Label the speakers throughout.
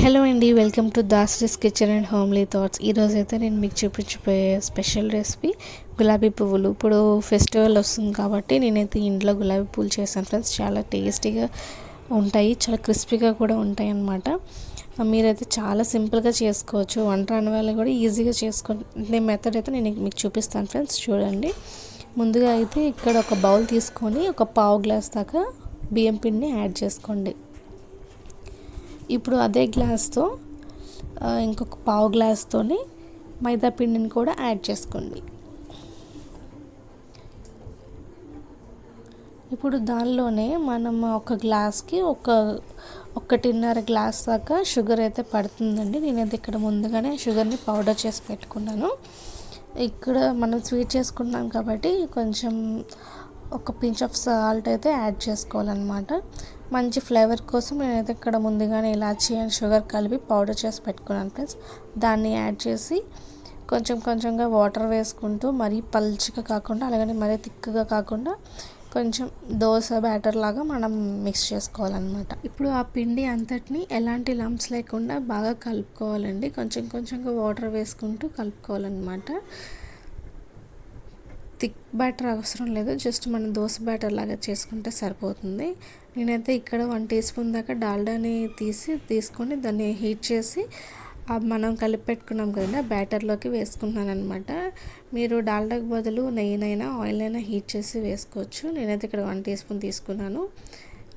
Speaker 1: Hello అండి welcome to Dasri's kitchen and homely thoughts ఈరోజు అయితే నేను మీకు చూపించిపోయే స్పెషల్ రెసిపీ గులాబీ పువ్వులు. ఇప్పుడు ఫెస్టివల్ వస్తుంది కాబట్టి నేనైతే ఇంట్లో గులాబీ పువ్వులు చేశాను ఫ్రెండ్స్. చాలా టేస్టీగా ఉంటాయి చాలా క్రిస్పీగా కూడా ఉంటాయి అన్నమాట. మీరైతే చాలా సింపుల్గా చేసుకోవచ్చు. వంట రాని వాళ్ళు కూడా ఈజీగా చేసుకునే మెథడ్ అయితే నేను మీకు చూపిస్తాను ఫ్రెండ్స్. చూడండి. ముందుగా అయితే ఇక్కడ ఒక బౌల్ తీసుకొని ఒక పావు గ్లాస్ దాకా బియ్యం పిండిని యాడ్ చేసుకోండి. ఇప్పుడు అదే గ్లాస్తో ఇంకొక పావు గ్లాస్తోని మైదా పిండిని కూడా యాడ్ చేసుకోండి. ఇప్పుడు దానిలోనే మనం ఒక గ్లాస్కి ఒక ఒకటిన్నర గ్లాస్ దాకా షుగర్ అయితే పడుతుందండి. నేనైతే ఇక్కడ ముందుగానే షుగర్ని పౌడర్ చేసి పెట్టుకున్నాను. ఇక్కడ మనం స్వీట్ చేసుకున్నాం కాబట్టి కొంచెం ఒక పించ్ ఆఫ్ సాల్ట్ అయితే యాడ్ చేసుకోవాలన్నమాట. మంచి ఫ్లేవర్ కోసం నేనైతే ఇక్కడ ముందుగానే ఇలాచి అండ్ షుగర్ కలిపి పౌడర్ చేసి పెట్టుకున్నాను ఫ్రెండ్స్. దాన్ని యాడ్ చేసి కొంచెం కొంచెంగా వాటర్ వేసుకుంటూ మరీ పల్చగా కాకుండా అలాగని మరీ థిక్గా కాకుండా కొంచెం దోశ బ్యాటర్ లాగా మనం మిక్స్ చేసుకోవాలన్నమాట. ఇప్పుడు ఆ పిండి అంతటిని ఎలాంటి లంప్స్ లేకుండా బాగా కలుపుకోవాలండి. కొంచెం కొంచెంగా వాటర్ వేసుకుంటూ కలుపుకోవాలన్నమాట. థిక్ బ్యాటర్ అవసరం లేదు. జస్ట్ మనం దోశ బ్యాటర్ లాగా చేసుకుంటే సరిపోతుంది. నేనైతే ఇక్కడ వన్ టీ స్పూన్ దాకా డాల్డాని తీసి తీసుకొని దాన్ని హీట్ చేసి మనం కలిపి పెట్టుకున్నాం కదా బ్యాటర్లోకి వేసుకున్నాను అనమాట మీరు డాల్డాకి బదులు నెయ్యినైనా ఆయిల్ అయినా హీట్ చేసి వేసుకోవచ్చు. నేనైతే ఇక్కడ వన్ టీ స్పూన్ తీసుకున్నాను.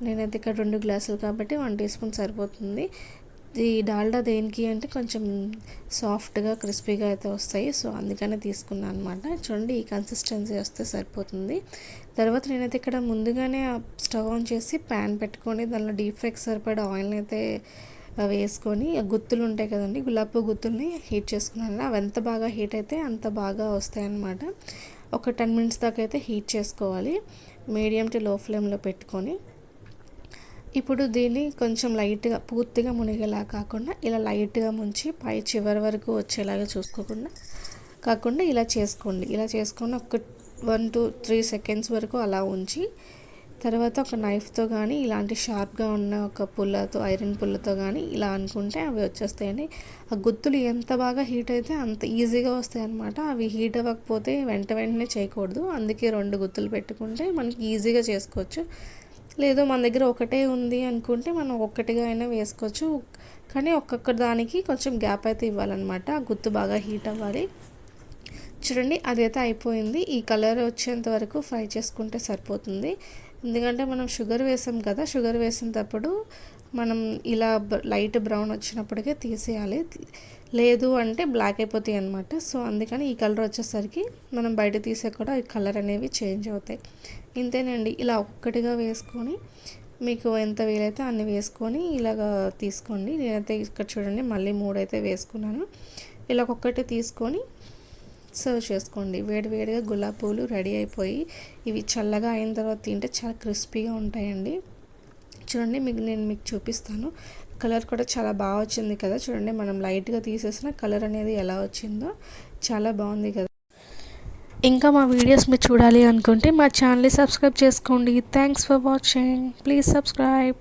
Speaker 1: నేనైతే ఇక్కడ రెండు గ్లాసులు కాబట్టి వన్ టీ స్పూన్ సరిపోతుంది. ఈ డాల్డా దేనికి అంటే కొంచెం సాఫ్ట్గా క్రిస్పీగా అయితే వస్తాయి. సో అందుకనే తీసుకున్నాను అనమాట చూడండి ఈ కన్సిస్టెన్సీ వస్తే సరిపోతుంది. తర్వాత నేనైతే ఇక్కడ ముందుగానే స్టవ్ ఆన్ చేసి ప్యాన్ పెట్టుకొని దానిలో డీప్ ఫ్రైకి సరిపడా ఆయిల్ని అయితే వేసుకొని గుత్తులు ఉంటాయి కదండి గులాబీ గుత్తుల్ని హీట్ చేసుకున్నాను. అవి ఎంత బాగా హీట్ అయితే అంత బాగా వస్తాయన్నమాట ఒక టెన్ మినిట్స్ దాకా అయితే హీట్ చేసుకోవాలి. మీడియం టు లో ఫ్లేమ్లో పెట్టుకొని. ఇప్పుడు దీన్ని కొంచెం లైట్గా పూర్తిగా మునిగేలా కాకుండా ఇలా లైట్గా ముంచి పై చివరి వరకు వచ్చేలాగా చూసుకోకుండా కాకుండా ఇలా చేసుకోండి. ఇలా చేసుకుని ఒక వన్ టూ త్రీ సెకండ్స్ వరకు అలా ఉంచి తర్వాత ఒక నైఫ్తో కానీ ఇలాంటి షార్ప్గా ఉన్న ఒక పుల్లతో ఐరన్ పుల్లతో కానీ ఇలా అనుకుంటే అవి వచ్చేస్తాయండి. ఆ గుత్తులు ఎంత బాగా హీట్ అయితే అంత ఈజీగా వస్తాయి అనమాట అవి హీట్ అవ్వకపోతే వెంట వెంటనే చేయకూడదు. అందుకే రెండు గుత్తులు పెట్టుకుంటే మనకి ఈజీగా చేసుకోవచ్చు. లేదు మన దగ్గర ఒకటే ఉంది అనుకుంటే మనం ఒక్కటిగా అయినా వేసుకోవచ్చు. కానీ ఒక్కొక్క దానికి కొంచెం గ్యాప్ అయితే ఇవ్వాలన్నమాట. ఆ గుత్తు బాగా హీట్ అవ్వాలి. చూడండి అదైతే అయిపోయింది. ఈ కలర్ వచ్చేంత వరకు ఫ్రై చేసుకుంటే సరిపోతుంది. ఎందుకంటే మనం షుగర్ వేసాం కదా షుగర్ వేసినప్పుడు మనం ఇలా లైట్ బ్రౌన్ వచ్చినప్పటికే తీసేయాలి. లేదు అంటే బ్లాక్ అయిపోతాయి అనమాట సో అందుకని ఈ కలర్ వచ్చేసరికి మనం బయట తీసే కూడా ఈ కలర్ అనేవి చేంజ్ అవుతాయి. ఇంతేనండి. ఇలా ఒక్కటిగా వేసుకొని మీకు ఎంత వీలైతే అన్ని వేసుకొని ఇలాగ తీసుకోండి. నేనైతే ఇక్కడ చూడండి మళ్ళీ మూడైతే వేసుకున్నాను. ఇలా ఒక్కటి తీసుకొని సర్వ్ చేసుకోండి. వేడివేడిగా గులాబీ పూలు రెడీ అయిపోయి ఇవి చల్లగా అయిన తర్వాత తింటే చాలా క్రిస్పీగా ఉంటాయండి. చూడండి మీకు నేను మీకు చూపిస్తాను. కలర్ కూడా చాలా బాగా వచ్చింది కదా. చూడండి మనం లైట్గా తీసేసిన కలర్ అనేది ఎలా వచ్చిందో చాలా బాగుంది కదా. ఇంకా మా వీడియోస్ మీరు చూడాలి అనుకుంటే మా ఛానల్ని సబ్స్క్రైబ్ చేసుకోండి. Thanks for watching please subscribe